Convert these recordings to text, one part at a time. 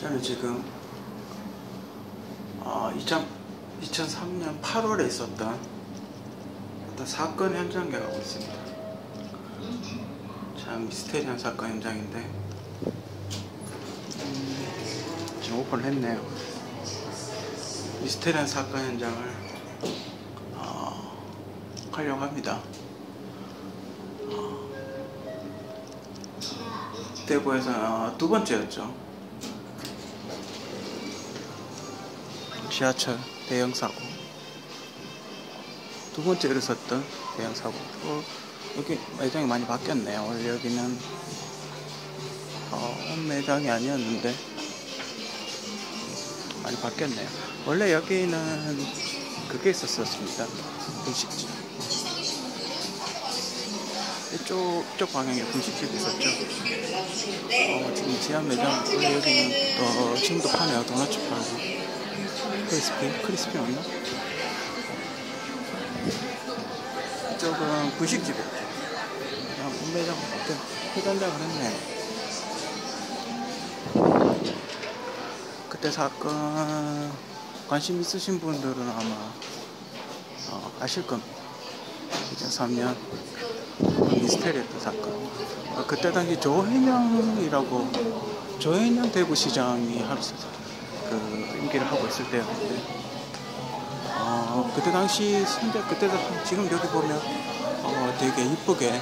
저는 지금 어, 2000, 2003년 8월에 있었던 어떤 사건 현장에 가고 있습니다. 참 미스테리한 사건 현장인데 음, 지금 오픈을 했네요. 미스테리한 사건 현장을 어, 가려고 합니다. 어, 대구에서 어, 두 번째였죠. 지하철 대형 사고. 두 번째 일어섰던 대형 사고. 어, 여기 매장이 많이 바뀌었네요. 원래 여기는 어, 홈 매장이 아니었는데 많이 바뀌었네요. 원래 여기는 그게 있었었습니다. 분식집. 이쪽, 이쪽 방향에 분식집이 있었죠. 어, 지금 지하 매장 원래 여기는 어, 지금도 파네요. 도넛 팔고 크리스피? 크리스피 없나? 이쪽은 분식집이었죠. 그냥 분매장 어떤 회전장을 했네. 그때 사건 관심 있으신 분들은 아마 어, 아실 겁니다. 2003년 미스테리였던 사건. 어, 그때 당시 조혜령이라고 조혜령 대구시장이 합수 그 임기를 하고 있을 때였는데 어, 그때 당시 선대 그때도 지금 여기 보면 어, 되게 이쁘게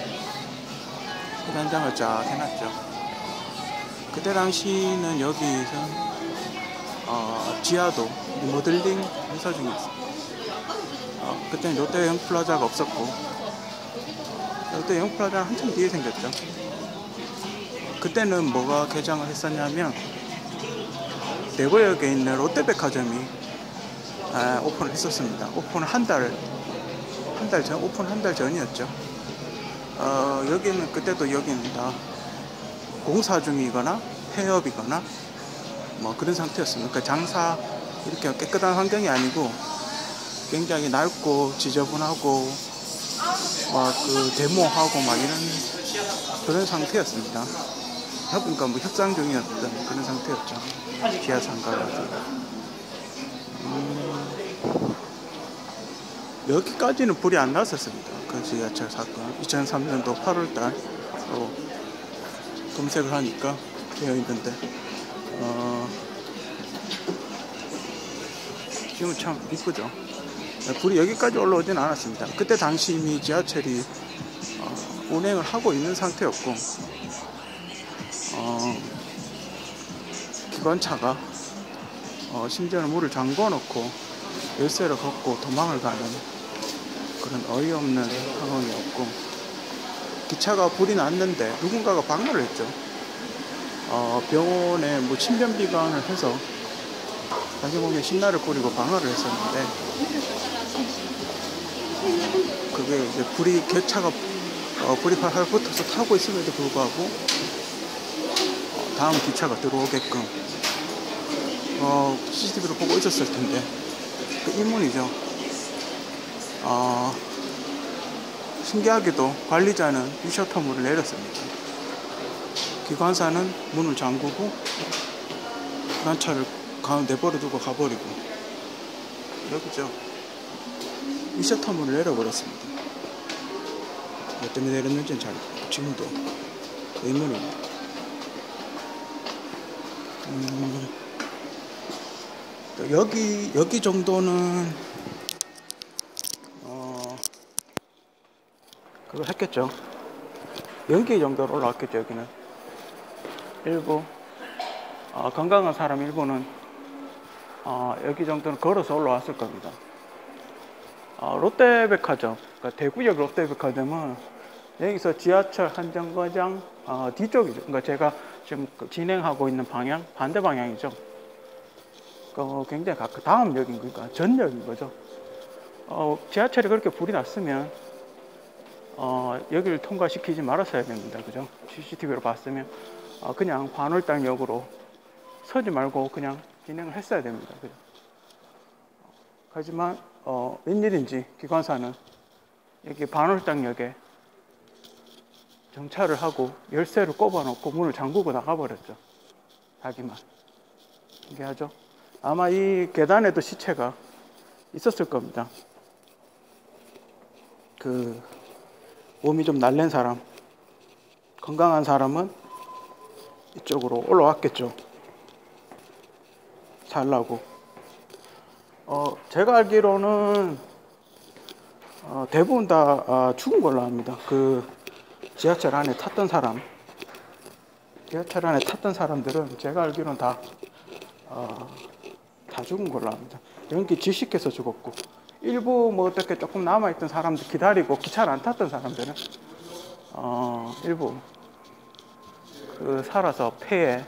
현장을 쫙 해놨죠. 그때 당시는 여기서 어, 지하도 모델링 행사 중이었어요. 어, 그때는 롯데 영플라자가 없었고 롯데 영플라자는 한참 뒤에 생겼죠. 그때는 뭐가 개장을 했었냐면 대구역에 있는 롯데백화점이 아, 오픈을 했었습니다. 오픈 한 달, 한 달 전, 오픈 한 달 전이었죠. 어, 여기는, 그때도 여기는 다 공사 중이거나 폐업이거나 뭐 그런 상태였습니다. 그러니까 장사, 이렇게 깨끗한 환경이 아니고 굉장히 낡고 지저분하고 막 그 데모하고 막 이런 그런 상태였습니다. 그러니까 뭐 협상 중이었던 그런 상태였죠. 지하 상가가지고. 음, 여기까지는 불이 안 났었습니다. 그 지하철 사건. 2003년도 8월달 어, 검색을 하니까 되어 있는데, 어, 지금 참 이쁘죠. 불이 여기까지 올라오진 않았습니다. 그때 당시 이미 지하철이 어, 운행을 하고 있는 상태였고, 기관차가 어, 심지어는 문을 잠궈 놓고 열쇠를 걷고 도망을 가는 그런 어이없는 상황이었고 기차가 불이 났는데 누군가가 방문을 했죠. 어, 병원에 뭐 신변비관을 해서 자기 몸에 신나를 뿌리고 방어를 했었는데 그게 이제 불이 개차가 어, 불이 팔팔 붙어서 타고 있음에도 불구하고 어, 다음 기차가 들어오게끔 어, CCTV로 보고 있었을 텐데 그 인문이죠. 어, 신기하게도 관리자는 유셔터 문을 내렸습니다. 기관사는 문을 잠그고 기관차를 가운데 버려 두고 가버리고 여기죠. 유셔터 문을 내려버렸습니다. 뭐 때문에 내렸는지는 잘 지금도 의문입니다. 음, 여기 여기 정도는 어 그거 했겠죠. 연기 정도로 올라왔겠죠 여기는 일부 어, 건강한 사람 일부는 어, 여기 정도는 걸어서 올라왔을 겁니다. 어, 롯데백화점, 그러니까 대구역 롯데백화점은 여기서 지하철 한정거장 어, 뒤쪽이죠. 그러니까 제가 지금 진행하고 있는 방향 반대 방향이죠. 어, 굉장히 가까 다음 역인 그러니까 전역인 거죠. 어, 지하철이 그렇게 불이 났으면 어, 여기를 통과시키지 말았어야 됩니다. 그죠? CCTV로 봤으면 어, 그냥 관월당 역으로 서지 말고 그냥 진행을 했어야 됩니다. 그죠? 하지만 어, 웬일인지 기관사는 여기 반월당 역에 정차를 하고 열쇠를 꼽아놓고 문을 잠그고 나가버렸죠. 자기만. 신기하죠? 아마 이 계단에도 시체가 있었을 겁니다. 그 몸이 좀 날랜 사람, 건강한 사람은 이쪽으로 올라왔겠죠. 살라고. 어, 제가 알기로는 어, 대부분 다 아, 죽은 걸로 압니다. 그 지하철 안에 탔던 사람, 지하철 안에 탔던 사람들은 제가 알기로는 다, 어, 다 죽은 걸로 압니다. 연기 질식해서 죽었고, 일부 뭐 어떻게 조금 남아있던 사람들 기다리고 기차를 안 탔던 사람들은, 어, 일부 그 살아서 폐에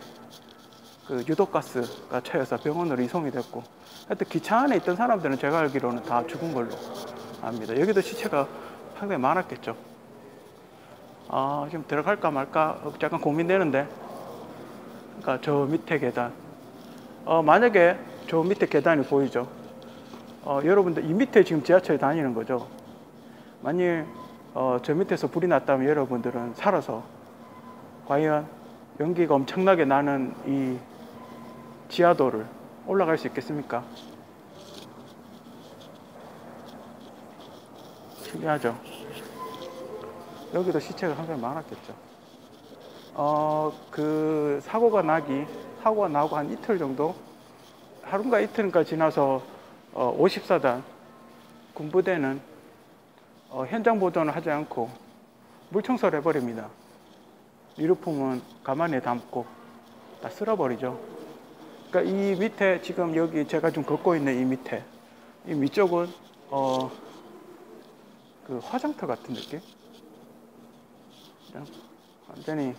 그 유독가스가 차여서 병원으로 이송이 됐고, 하여튼 기차 안에 있던 사람들은 제가 알기로는 다 죽은 걸로 압니다. 여기도 시체가 상당히 많았겠죠. 아, 지금 들어갈까 말까 약간 고민되는데. 그러니까 저 밑에 계단. 어, 만약에 저 밑에 계단이 보이죠. 어, 여러분들 이 밑에 지금 지하철이 다니는 거죠. 만일 어, 저 밑에서 불이 났다면 여러분들은 살아서 과연 연기가 엄청나게 나는 이 지하도를 올라갈 수 있겠습니까? 신기하죠? 여기도 시체가 상당히 많았겠죠. 어, 그 사고가 나기, 사고가 나고 한 이틀 정도, 하루인가 이틀인가 지나서 어, 54단 군부대는 어, 현장 보존을 하지 않고 물 청소를 해버립니다. 유류품은 가만히 담고 다 쓸어버리죠. 그러니까 이 밑에 지금 여기 제가 좀 걷고 있는 이 밑에 이 위쪽은 어, 그 화장터 같은 느낌? 완전히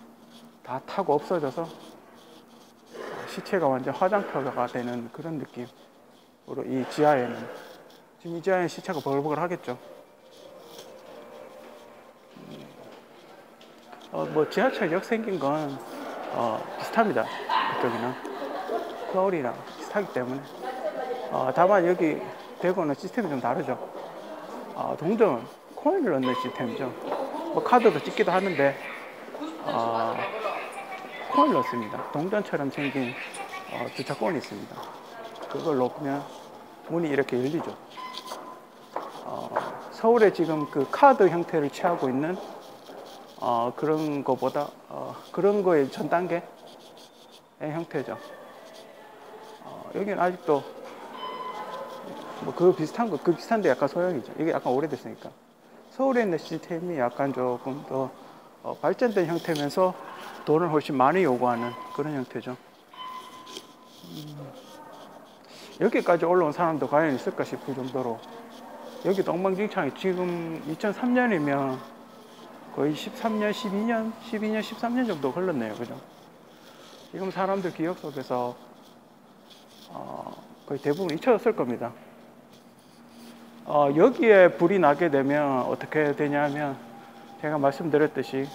다 타고 없어져서 시체가 완전 화장터가 되는 그런 느낌으로 이 지하에는 지금 이 지하에는 시체가 버글버글 하겠죠. 음, 어, 뭐 지하철역 생긴 건 어, 비슷합니다. 그쪽이나 서울이랑 비슷하기 때문에 어, 다만 여기 대구는 시스템이 좀 다르죠. 어, 동전 코인을 넣는 시스템이죠. 뭐 카드도 찍기도 하는데 어, 코인을 넣습니다. 동전처럼 생긴 어, 주차권이 있습니다. 그걸 넣으면 문이 이렇게 열리죠. 어, 서울에 지금 그 카드 형태를 취하고 있는 어, 그런 거보다 어, 그런 거의 전 단계의 형태죠. 어, 여기는 아직도 뭐 그 비슷한 거, 그 비슷한데 약간 소형이죠. 이게 약간 오래됐으니까. 서울에 있는 시스템이 약간 조금 더 어, 발전된 형태면서 돈을 훨씬 많이 요구하는 그런 형태죠. 음, 여기까지 올라온 사람도 과연 있을까 싶을 정도로 여기도 엉망진창이 지금 2003년이면 거의 13년, 12년, 12년, 13년 정도 흘렀네요. 그죠? 지금 사람들 기억 속에서 어, 거의 대부분 잊혀졌을 겁니다. 어, 여기에 불이 나게 되면 어떻게 되냐면 제가 말씀드렸듯이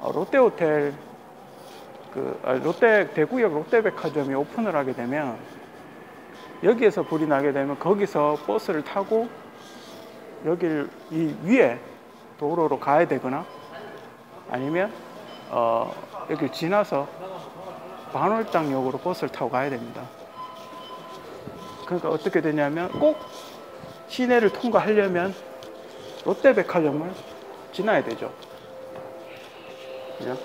어, 롯데호텔 그 아, 롯데 대구역 롯데백화점이 오픈을 하게 되면 여기에서 불이 나게 되면 거기서 버스를 타고 여기를 이 위에 도로로 가야 되거나 아니면 어, 여기 지나서 반월당역으로 버스를 타고 가야 됩니다. 그러니까 어떻게 되냐면 꼭 시내를 통과하려면 롯데백화점을 지나야 되죠. 그냥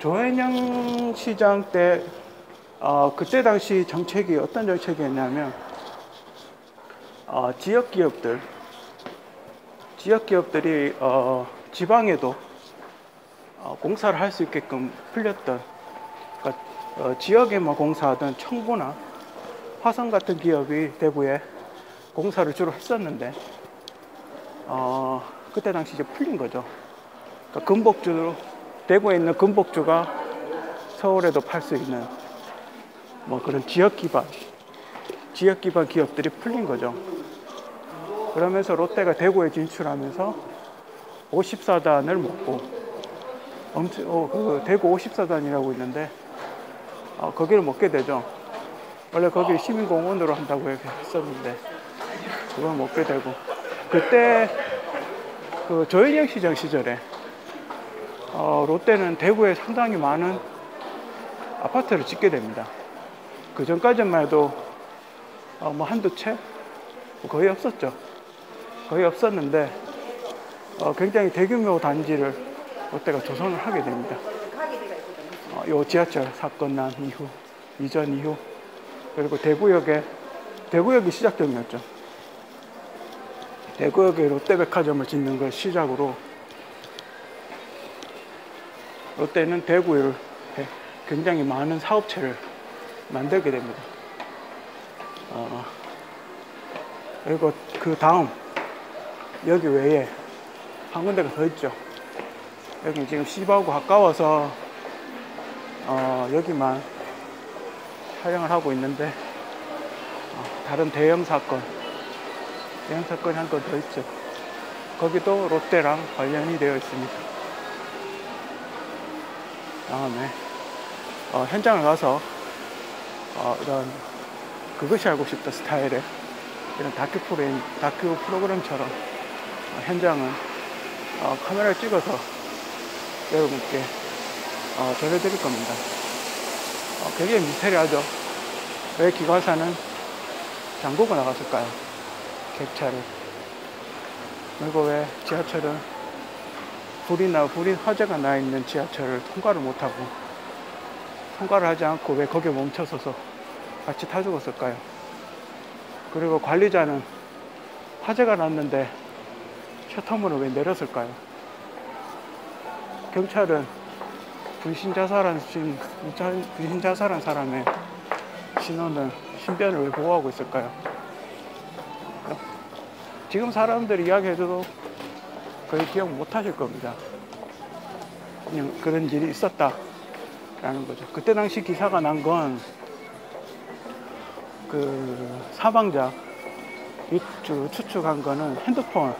조현영 시장 때 어, 그때 당시 정책이 어떤 정책이었냐면 어, 지역 기업들 지역 기업들이 어, 지방에도 어, 공사를 할 수 있게끔 풀렸던 그러니까, 어, 지역에 뭐 공사하던 청구나 화성 같은 기업이 대구에 공사를 주로 했었는데 어, 그때 당시 이제 풀린 거죠. 그러니까 금복주 대구에 있는 금복주가 서울에도 팔 수 있는 뭐 그런 지역 기반 지역 기반 기업들이 풀린 거죠. 그러면서 롯데가 대구에 진출하면서 54단을 먹고 엄청 어, 그 대구 54단이라고 있는데 어, 거기를 먹게 되죠. 원래 거기 시민공원으로 한다고 했었는데 그걸 먹게 되고 그때 그 조현영 시장 시절에 어, 롯데는 대구에 상당히 많은 아파트를 짓게 됩니다. 그 전까지만 해도 어, 뭐 한두 채뭐 거의 없었죠. 거의 없었는데 어, 굉장히 대규모 단지를 롯데가 조성을 하게 됩니다. 어, 요 지하철 사건 난 이후 이전 이후 그리고 대구역에 대구역이 시작점이었죠. 대구역에 롯데백화점을 짓는 걸 시작으로 롯데는 대구에 굉장히 많은 사업체를 만들게 됩니다. 어, 그리고 그 다음 여기 외에 한 군데가 더 있죠. 여기 지금 시바하고 가까워서 어, 여기만 촬영을 하고 있는데 어, 다른 대형 사건, 대형 사건이 한 건 더 있죠. 거기도 롯데랑 관련이 되어 있습니다. 다음에 어, 현장을 가서 어, 이런 그것이 알고 싶다 스타일의 이런 다큐 프로그램, 다큐 프로그램처럼 어, 현장은 어, 카메라를 찍어서 여러분께 어, 전해드릴 겁니다. 어, 굉장히 미스테리하죠. 왜 기관사는 잠그고 나갔을까요? 객차를. 그리고 왜 지하철은 불이 나, 불이 화재가 나 있는 지하철을 통과를 못하고 통과를 하지 않고 왜 거기에 멈춰서서 같이 타 죽었을까요? 그리고 관리자는 화재가 났는데 셔터문을 왜 내렸을까요? 경찰은 분신 자살한 신- 분신 자살한 사람의 신원을 신변을 왜 보호하고 있을까요? 지금 사람들이 이야기해줘도 거의 기억 못 하실 겁니다. 그냥 그런 일이 있었다라는 거죠. 그때 당시 기사가 난 건 그 사망자 추측한 거는 핸드폰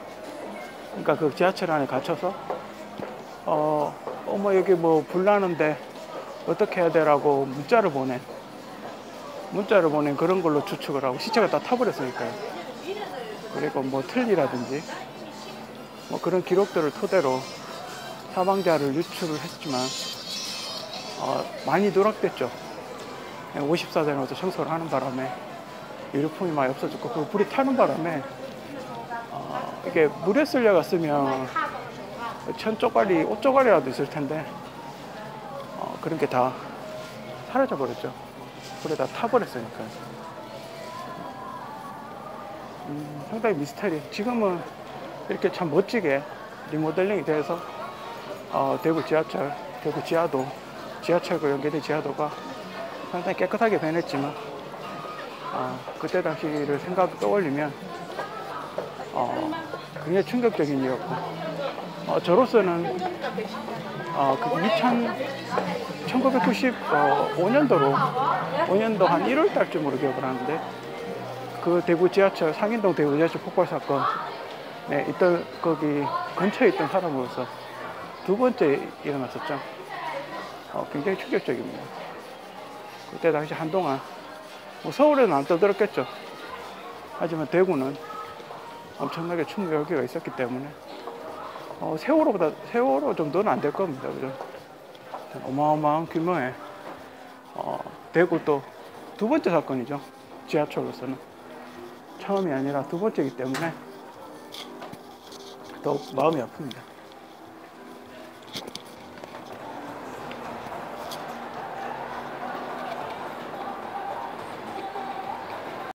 그러니까 그 지하철 안에 갇혀서 어, 어머 여기 뭐 불나는데 어떻게 해야 되라고 문자를 보낸 문자를 보낸 그런 걸로 추측을 하고 시체가 다 타버렸으니까요. 그리고 뭐 틀리라든지 뭐 그런 기록들을 토대로 사망자를 유출을 했지만 어, 많이 누락됐죠. 54대로도 청소를 하는 바람에 유류품이 많이 없어졌고 그 불이 타는 바람에 어, 이게 물에 쓸려갔으면 천 쪼가리, 옷 쪼가리라도 있을 텐데 어, 그런 게 다 사라져 버렸죠. 불에 다 타버렸으니까. 음, 상당히 미스터리. 지금은 이렇게 참 멋지게 리모델링이 돼서 어, 대구 지하철, 대구 지하도, 지하철과 연계된 지하도가 상당히 깨끗하게 변했지만 어, 그때 당시를 생각 떠올리면 어, 굉장히 충격적인 일이었고 어, 저로서는 어, 그 2000, 1995년도로 5년도 한 1월 달쯤으로 기억을 하는데 그 대구 지하철 상인동 대구 지하철 폭발 사건 네, 있던 거기 근처에 있던 사람으로서 두 번째 일어났었죠. 어, 굉장히 충격적입니다. 그때 당시 한동안 뭐 서울에는 안 떠들었겠죠. 하지만 대구는 엄청나게 충격이 있었기 때문에 어, 세월호보다 세월호 정도는 안 될 겁니다. 그죠? 어마어마한 규모의 어, 대구 또 두 번째 사건이죠. 지하철로서는 처음이 아니라 두 번째이기 때문에 더욱 마음이 아픕니다.